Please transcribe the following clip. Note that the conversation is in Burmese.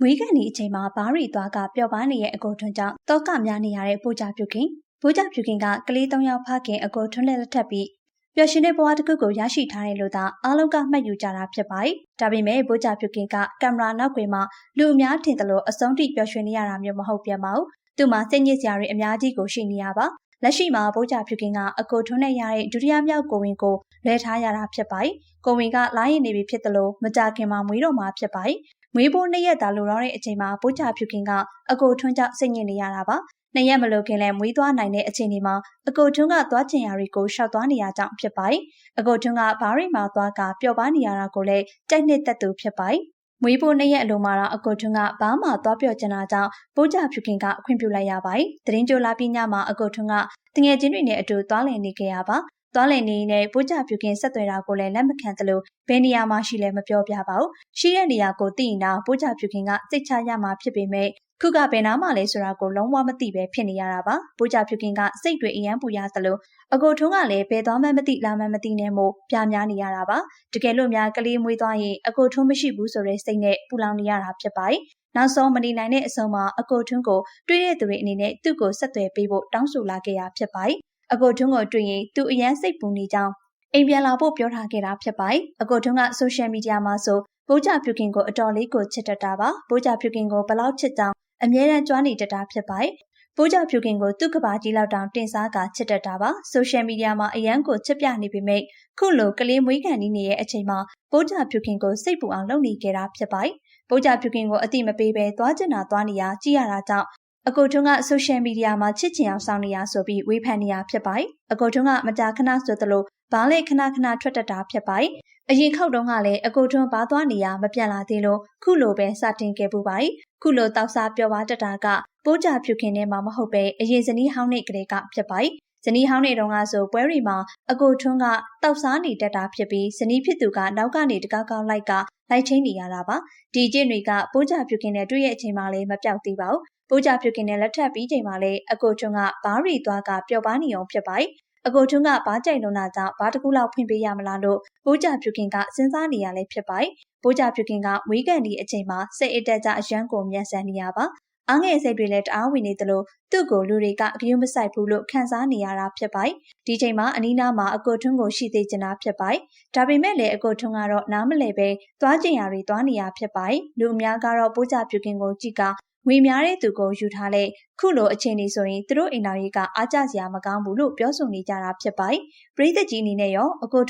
မွေးကန်ဒီအချိန်မှာဘားရီသွားကပျော်ပါနေတဲ့အကိုထွန်းကြောင့်တောကများနေရတဲ့ပိုးကြပြုခင်ပိုးကြပြုခင်ကကလေး၃ယောက်ဖခင်အကိုထွန်းလက်လက်ထပ်ပြီးပျော်ရှင်တဲ့ဘဝတစ်ခုကိုရရှိထားတယ်လို့သာအားလုံးကမှတ်ယူကြတာဖြစ်ပါတယ်။ဒါပေမဲ့ပိုးကြပြုခင်ကကင်မရာနောက်ကွယ်မှာလူအများထင်သလိုအဆုံးထိပျော်ရွှင်နေရတာမျိုးမဟုတ်ပြန်ပါဘူး။သူ့မှာစိတ်ညစ်စရာတွေအများကြီးကိုရှိနေရပါ။လက်ရှိမှာပိုးကြပြုခင်ကအကိုထွန်းနဲ့ရတဲ့ဒုတိယမြောက်ကိုဝင်ကိုလဲထားရတာဖြစ်ပါတယ်။ကိုဝင်ကလာရင်နေပြီဖြစ်တယ်လို့မကြခင်မှာမွေးတော်မှာဖြစ်ပါတယ်။ မွေးဖို့နှစ်ရက်သာလိုတော့တဲ့အချိန်မှာပိုးချဖြူခင်ကအကိုထွန်းကြောင့်စိတ်ညစ်နေရတာပါ။နှစ်ရက်မလို့ခင်လဲမွေးသွားနိုင်တဲ့အချိန်ဒီမှာအကိုထွန်းကသွားချင်ရာတွေကိုရှောက်သွားနေရကြောင်းဖြစ်ပါတယ်။အကိုထွန်းကဘားရီမှာသွားကပျော်ပါနေရတာကိုလည်းကြိုက်နှစ်သက်သူဖြစ်ပါတယ်။မွေးဖို့နှစ်ရက်အလိုမှာတော့အကိုထွန်းကဘာမှသွားပြော့ကျင်တာကြောင့်ပိုးကြဖြူခင်ကအခွင့်ပြုလိုက်ရပါတယ်။တရင်ကြိုလာပြီးညမှာအကိုထွန်းကတငယ်ချင်းတွေနဲ့အတူသွားလည်နေခဲ့ရပါသွားလည်နေနဲ့ပိုးကြပြုခင်ဆက်သွယ်တာကိုလည်းလက်မခံသလိုဘယ်နေရာမှာရှိလဲမပြောပြပါဘူး ရှိတဲ့နေရာကိုသိရင်တော့ပိုးကြပြုခင်ကစိတ်ချရမှာဖြစ်ပေမဲ့ခုကဘယ်နာမှလဲဆိုတာကိုလုံးဝမသိပဲဖြစ်နေရတာပါပိုးကြပြုခင်ကစိတ်တွေအယမ်းပူရသလိုအကိုထုံးကလည်းဘယ်သွားမှမသိလာမှမသိနဲ့မို့ပြများနေရတာပါတကယ်လို့များကလေးမွေးသွားရင်အကိုထုံးမရှိဘူးဆိုတဲ့စိတ်နဲ့ပူလောင်နေရတာဖြစ်ပါတယ်နောက်ဆုံးမနေနိုင်တဲ့အဆုံးမှာအကိုထွန်းကိုတွေးတဲ့သူတွေအနေနဲ့သူ့ကိုဆက်သွယ်ပေးဖို့တောင်းဆိုလာခဲ့ရဖြစ်ပါတယ်အကိုထွန်းကိုတွေ့ရင်သူအရန်စိတ်ပူနေကြောင်းအိမ်ပြန်လာဖို့ပြောထားခဲ့တာဖြစ်ပါတယ်။အကိုထွန်းကဆိုရှယ်မီဒီယာမှာဆို ဘိုးကြဖြူခင်ကိုအတော်လေးကိုချစ်တတ်တာပါ။ဘိုးကြဖြူခင်ကိုဘလောက်ချစ်ကြောင်းအမြဲတမ်းကြွားနေတတ်တာဖြစ်ပါတယ်။ဘိုးကြဖြူခင်ကိုသူ့ကဘာကြီးလောက်တောင်တင်စားကချစ်တတ်တာပါ။ဆိုရှယ်မီဒီယာမှာအရန်ကိုချစ်ပြနေပေမဲ့ခုလိုကလေးမွေးကန်နေနေတဲ့အချိန်မှာဘိုးကြဖြူခင်ကိုစိတ်ပူအောင်လုပ်နေကြတာဖြစ်ပါတယ်။ဘိုးကြဖြူခင်ကိုအတိမပေးဘဲသွားကျင်တာသွားနေရကြည့်ရတာကြောင့်အကိုထွန်းကဆိုရှယ်မီဒီယာမှာချစ်ချင်အောင်စောင့်နေရဆိုပြီးဝေဖန်နေရဖြစ်ပါတယ်။အကိုထွန်းကမကြာခဏဆိုသလို ဘားလေခဏခဏထွက်တတ်တာဖြစ်ပါတယ်။အရင်ခောက်တုန်းကလည်းအကိုထွန်းဘာသွားနေရမပြန်လာသေးလို့ခုလိုပဲစတင်ခဲ့ပူပါတယ်။ခုလိုတောက်စားပြောပါတတ်တာကပိုးကြဖြူခင်ထဲမှာမဟုတ်ပဲအရင်ဇနီးဟောင်းနဲ့ကလေးကဖြစ်ပါတယ်။ဇနီးဟောင်းနေတုန်းကဆိုပွဲရီမှာအကိုထွန်းကတောက်စားနေတတ်တာဖြစ်ပြီးဇနီးဖြစ်သူကနောက်ကနေတကောက်ကောက်လိုက်ကလိုက်ချင်းနေရတာပါဒီကျင့်တွေကပိုးကြဖြူခင်နဲ့တွေ့ရဲ့အချိန်မှလည်းမပြောက်သေးပါဘူးပိုးကြဖြူခင်နဲ့လက်ထပ်ပြီးချိန်မှာလည်းအကိုထွန်းကဘားရီသွားကပျော်ပါနေအောင်ဖြစ်ပါတယ် အကိုထွန်းကဘားကြိုင်လုံးတာကြောင့်ဘားတစ်ခုလောက်ဖွင့်ပေးရမလားလို့ပိုးကြဖြူခင်ကစဉ်းစားနေရလဲဖြစ်ပါတယ်ပိုးကြဖြူခင်ကဝေးကန်ဒီအချိန်မှာစိတ်အတက်ကြအရန်ကိုမြန်ဆန်နေရပါအားငယ်စိတ်တွေလည်းတအားဝင်နေသလိုသူ့ကိုလူတွေကအကြွမဆိုင်ဘူးလို့ခံစားနေရတာဖြစ်ပါတယ်။ဒီချိန်မှာအနီးနားမှာအကိုထွန်းကိုရှိသေးချင်တာဖြစ်ပါတယ်။ဒါပေမဲ့လည်းအကိုထွန်းကတော့နားမလဲပဲသွားကျင်ရာတွေသွားနေရဖြစ်ပါတယ်။လူအများကတော့ပိုးကြပြူကင်ကိုကြည့်က ငွေများတဲ့သူကိုယူထားတဲ့ခုလိုအခြေအနေဆိုရင်သူတို့အိမ်တော်ကြီးကအားကျစရာမကောင်းဘူးလို့ပြောဆိုနေကြတာဖြစ်ပါတယ်။ပရိသတ်ကြီးအနေနဲ့ရောအကို